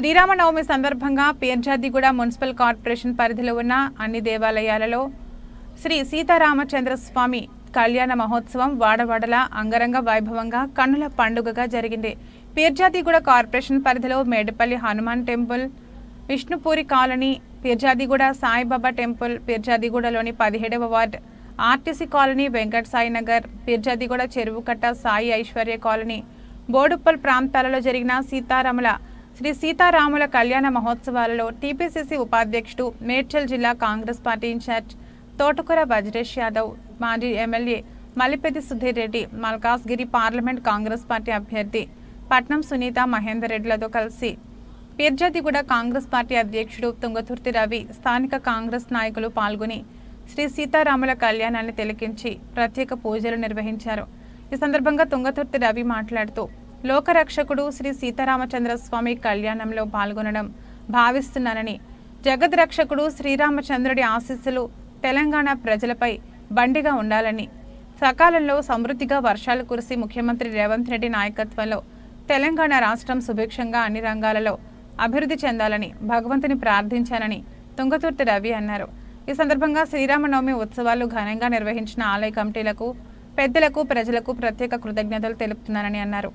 శ్రీరామనవమి సందర్భంగా Peerzadiguda municipal corporation పరిధిలో ఉన్న అన్ని దేవాలయాలలో శ్రీ సీతారామచంద్ర స్వామి కళ్యాణ మహోత్సవం వాడవాడల అంగరంగ వైభవంగా కన్నుల పండుగగా జరిగింది. పీర్జాదిగూడ కార్పొరేషన్ పరిధిలో Medapalli Hanuman temple Vishnupuri colony Peerzadiguda Saibaba temple పీర్జాదిగూడలోని పదిహేడవ ward RTC colony Venkata Sai Nagar Peerzadiguda చెరువుకట్ట Sai Aishwarya colony Boduppal ప్రాంతాలలో జరిగిన సీతారాముల శ్రీ సీతారాముల కళ్యాణ మహోత్సవాలలో టీపీసీసీ ఉపాధ్యక్షుడు మేడ్చల్ జిల్లా కాంగ్రెస్ పార్టీ ఇన్ఛార్జ్ తోటకూర వజ్రేష్ యాదవ్ మాజీ MLA Malipeddi Sudheer Reddy Malkajgiri parliament Congress party అభ్యర్థి పట్నం సునీత మహేందర్ రెడ్డిలతో కలిసి పీర్జాదిగూడ కాంగ్రెస్ పార్టీ అధ్యక్షుడు తుంగతుర్తి రవి స్థానిక కాంగ్రెస్ నాయకులు పాల్గొని శ్రీ సీతారాముల కళ్యాణాన్ని తిలకించి ప్రత్యేక పూజలు నిర్వహించారు. ఈ సందర్భంగా తుంగతుర్తి రవి మాట్లాడుతూ లోకరక్షకుడు శ్రీ సీతారామచంద్ర స్వామి కళ్యాణంలో పాల్గొనడం భావిస్తున్నానని జగద్రక్షకుడు శ్రీరామచంద్రుడి ఆశీస్సులు తెలంగాణ ప్రజలపై బండిగా ఉండాలని సకాలంలో సమృద్ధిగా వర్షాలు కురిసి ముఖ్యమంత్రి రేవంత్ రెడ్డి నాయకత్వంలో తెలంగాణ రాష్ట్రం సుభిక్షంగా అన్ని రంగాలలో అభివృద్ధి చెందాలని భగవంతుని ప్రార్థించానని తుంగతుర్తి రవి అన్నారు. ఈ సందర్భంగా శ్రీరామనవమి ఉత్సవాలు ఘనంగా నిర్వహించిన ఆలయ కమిటీలకు పెద్దలకు ప్రజలకు ప్రత్యేక కృతజ్ఞతలు తెలుపుతున్నానని అన్నారు.